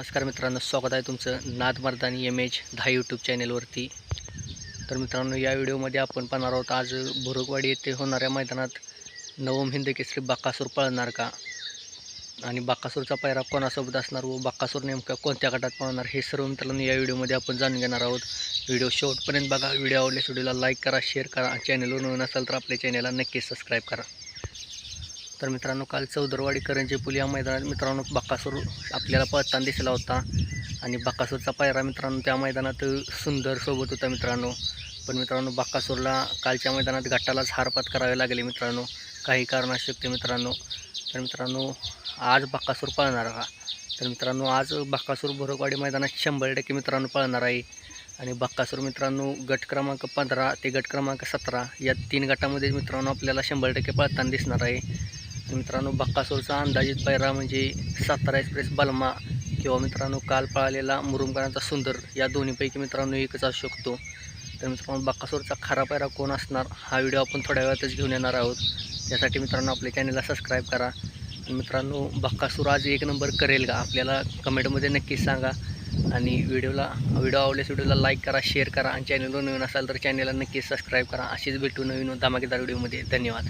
नमस्कार मित्रांनो स्वागत आहे तुमचं नाद मर्दानी एम एच दहा यूट्यूब चॅनेलवरती तर मित्रांनो या व्हिडिओमध्ये आपण पाहणार आहोत आज भुरुकवाडी येथे होणाऱ्या मैदानात नवम हिंद केसरी बाकासूर पळणार का? आणि बाकासूरचा पायरा कोणासोबत असणार व बाकासूर नेमका कोणत्या गटात पळणार हे सर्व मित्रांनो या व्हिडिओमध्ये आपण जाणून घेणार आहोत. व्हिडिओ शेवटपर्यंत बघा व्हिडिओ आवडल्यास व्हिडिओला लाईक करा शेअर करा चॅनलवर नवीन असाल तर आपल्या चॅनलला नक्की सबस्क्राईब करा. तर मित्रांनो काल चौदरवाडी करंजे पुल या मैदानात मित्रांनो बाकासूर आपल्याला पळताना दिसला होता. आणि बाकासूरचा पायरा मित्रांनो त्या मैदानात सुंदर सोबत होता मित्रांनो. पण मित्रांनो बाकासूरला कालच्या मैदानात गटालाच हारपात करावे लागले मित्रांनो. काही कारणाशक्ती मित्रांनो. तर मित्रांनो आज बाकासूर पळणार हा. तर मित्रांनो आज बाकासूर भोरकवाडी मैदानात शंभर टक्के मित्रांनो पळणार आहे. आणि बक्कासूर मित्रांनो गट क्रमांक पंधरा ते गट क्रमांक सतरा या तीन गटामध्ये मित्रांनो आपल्याला शंभर टक्के पळताना दिसणार आहे. मित्रांनो बक्कासूरचा अंदाजित पायरा म्हणजे सातारा एक्सप्रेस बलमा. किंवा मित्रांनो काल पळालेला मुरुमकरांचा सुंदर या दोन्हीपैकी मित्रांनो एकच असू शकतो. तर मित्रांनो बक्कासूरचा खरा पायरा कोण असणार? हा व्हिडिओ आपण थोड्या वेळातच घेऊन येणार आहोत. त्यासाठी मित्रांनो आपल्या चॅनलला सबस्क्राईब करा. मित्रांनो बक्कासूर आज एक नंबर करेल का? आपल्याला कमेंटमध्ये नक्कीच सांगा. आणि व्हिडिओला व्हिडिओ आवडल्यास व्हिडिओला लाईक करा शेअर करा. आणि चॅनलवर नवीन असाल तर चॅनलला नक्कीच सबस्क्राईब करा. अशीच भेटू नवीन धमाकेदार व्हिडिओमध्ये. धन्यवाद.